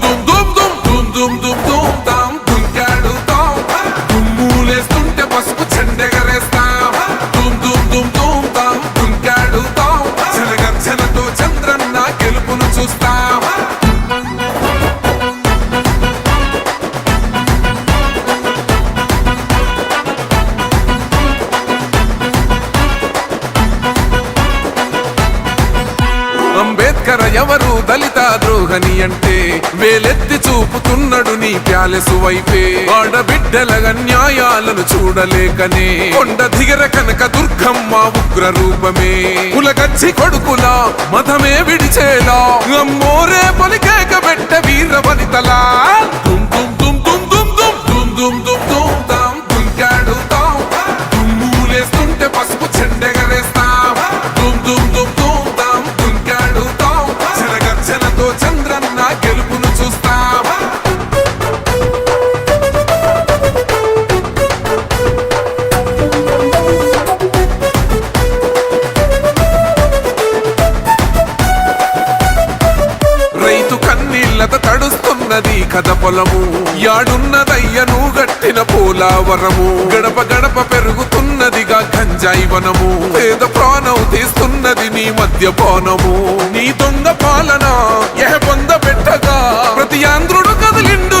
దుమ్ నీ ప్యాలెసు వైపే ఆడబిడ్డల న్యాయాలను చూడలేకనే. కొండ దిగర కనక దుర్గమ్మ ఉగ్ర రూపమే కులగచ్చి కొడుకుల మతమే విడిచేలా. అమ్మోరే పలికేక పెట్ట వీర వనితలా దుమ్ దుమ్ దుమ్ దుమ్ దుమ్ దుమ్ దుమ్ దుమ్ దుమ్. పొలము. యాడున్నదయ్యను గట్టిన పోలావరము. గడప గడప పెరుగుతున్నదిగా గంజాయి వనము. పేద ప్రాణం తీస్తున్నది నీ మద్యపానము నీ దొంగ పాలన ఎహ పొంద పెట్టగా ప్రతి ఆంధ్రుడు కదిలిండు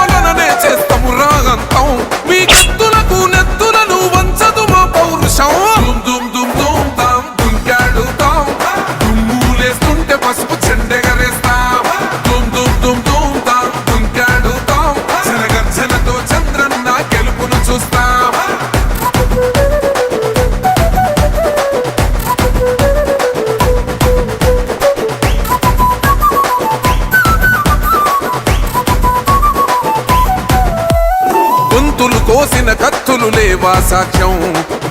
లేవా సాక్ష్యం?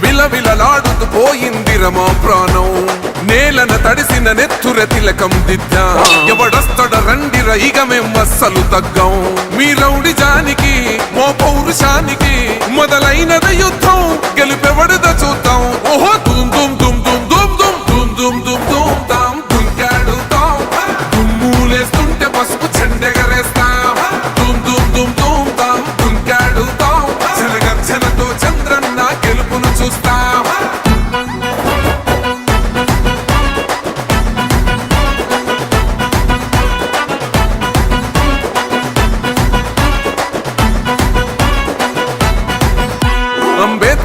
విలవిలలాడుతూ పోయింది రమా ప్రాణం. నేలన తడిసిన నెత్తుర తిలకం దిద్ద. ఎవడొస్తడ రండిర ఇక మేం అస్సలు తగ్గం. మీ రౌడి జానికి మోప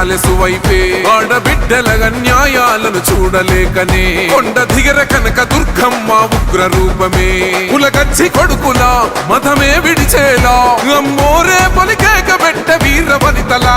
ప్యాలెసు వైపే ఆడబిడ్డల న్యాయాలను చూడలేకనే. కొండ దిగర కనక దుర్గమ్మ ఉగ్ర రూపమే. కులగచ్చి కొడుకులా మతమే విడిచేలా. అమ్మోరే పలికేక పెట్ట వీర వనితలా.